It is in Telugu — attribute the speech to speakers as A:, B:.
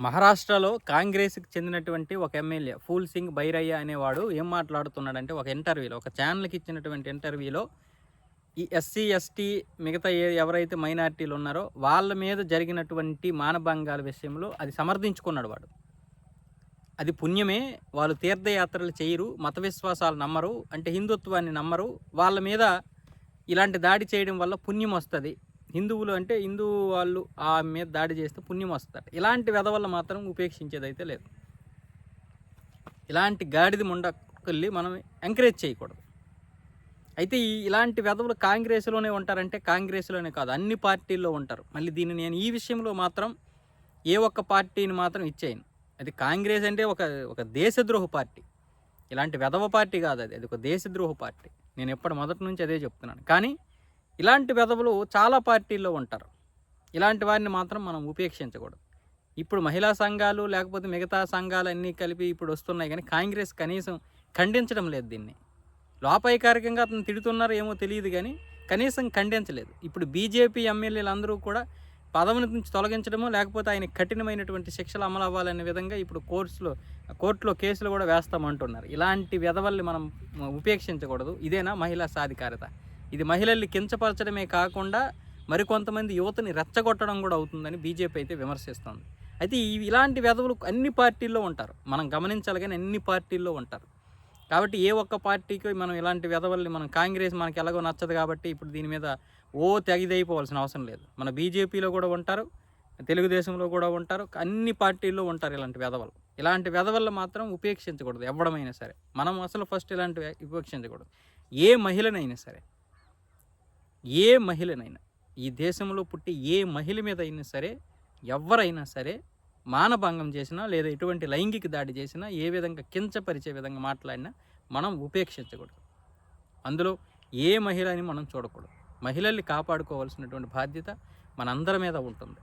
A: మహారాష్ట్రలో కాంగ్రెస్కి చెందినటువంటి ఒక ఎమ్మెల్యే ఫూల్ సింగ్ బైరయ్య అనేవాడు ఏం మాట్లాడుతున్నాడంటే ఒక ఇంటర్వ్యూలో ఒక ఛానల్కి ఇచ్చినటువంటి ఇంటర్వ్యూలో ఈ ఎస్సీ ఎస్టీ మిగతా ఏ- ఎవరైతే మైనారిటీలు ఉన్నారో వాళ్ళ మీద జరిగినటువంటి మానభంగాల విషయంలో అది సమర్థించుకున్నాడు వాడు. అది పుణ్యమే వాళ్ళు తీర్థయాత్రలు చేయరు మత విశ్వాసాలు నమ్మరు అంటే హిందుత్వాన్ని నమ్మరు వాళ్ళ మీద ఇలాంటి దాడి చేయడం వల్ల పుణ్యం వస్తుంది. హిందువులు అంటే హిందూ వాళ్ళు ఆ మీద దాడి చేస్తే పుణ్యం వస్తుంది ఇలాంటి వెధవల్ల మాత్రం ఉపేక్షించేదైతే లేదు. ఇలాంటి గాడిద ముండకెళ్ళి మనం ఎంకరేజ్ చేయకూడదు. అయితే ఈ ఇలాంటి వెధవులు కాంగ్రెస్లోనే ఉంటారంటే కాంగ్రెస్లోనే కాదు అన్ని పార్టీల్లో ఉంటారు. మళ్ళీ దీన్ని నేను ఈ విషయంలో మాత్రం ఏ ఒక్క పార్టీని మాత్రం ఇచ్చేయను. అది కాంగ్రెస్ అంటే ఒక ఒక దేశద్రోహ పార్టీ. ఇలాంటి వెధవ పార్టీ కాదు అది అది ఒక దేశద్రోహ పార్టీ. నేను ఎప్పటి మొదటి నుంచి అదే చెప్తున్నాను. కానీ ఇలాంటి వెధవులు చాలా పార్టీల్లో ఉంటారు. ఇలాంటి వారిని మాత్రం మనం ఉపేక్షించకూడదు. ఇప్పుడు మహిళా సంఘాలు లేకపోతే మిగతా సంఘాలు అన్నీ కలిపి ఇప్పుడు వస్తున్నాయి కానీ కాంగ్రెస్ కనీసం ఖండించడం లేదు దీన్ని. లోపాయికారికంగా అతను తిడుతున్నారో ఏమో తెలియదు కానీ కనీసం ఖండించలేదు. ఇప్పుడు బీజేపీ ఎమ్మెల్యేలు అందరూ కూడా పదవి నుంచి తొలగించడము లేకపోతే ఆయన కఠినమైనటువంటి శిక్షలు అమలు అవ్వాలనే విధంగా ఇప్పుడు కోర్సులో కోర్టులో కేసులు కూడా వేస్తామంటున్నారు. ఇలాంటి వెధవల్ని మనం ఉపేక్షించకూడదు. ఇదేనా మహిళా సాధికారత? ఇది మహిళల్ని కించపరచడమే కాకుండా మరికొంతమంది యువతని రెచ్చగొట్టడం కూడా అవుతుందని బీజేపీ అయితే విమర్శిస్తుంది. అయితే ఇవి ఇలాంటి వెధవులు అన్ని పార్టీల్లో ఉంటారు. మనం గమనించాలి కానీ అన్ని పార్టీల్లో ఉంటారు. కాబట్టి ఏ ఒక్క పార్టీకి మనం ఇలాంటి వెధవల్ని మనం కాంగ్రెస్ మనకి ఎలాగో నచ్చదు కాబట్టి ఇప్పుడు దీని మీద ఓ తెగిదైపోవాల్సిన అవసరం లేదు. మన బీజేపీలో కూడా ఉంటారు తెలుగుదేశంలో కూడా ఉంటారు అన్ని పార్టీల్లో ఉంటారు ఇలాంటి వెధవలు. ఇలాంటి వెధవల్లో మాత్రం ఉపేక్షించకూడదు ఎవడమైనా సరే. మనం అసలు ఫస్ట్ ఇలాంటి ఉపేక్షించకూడదు. ఏ మహిళనైనా సరే. ఏ మహిళనైనా ఈ దేశంలో పుట్టి ఏ మహిళ మీద అయినా సరే ఎవరైనా సరే మానభంగం చేసినా లేదా ఎటువంటి లైంగిక దాడి చేసినా ఏ విధంగా కించపరిచే విధంగా మాట్లాడినా మనం ఉపేక్షించకూడదు. అందులో ఏ మహిళని మనం చూడకూడదు. మహిళల్ని కాపాడుకోవాల్సినటువంటి బాధ్యత మనందరి మీద ఉంటుంది.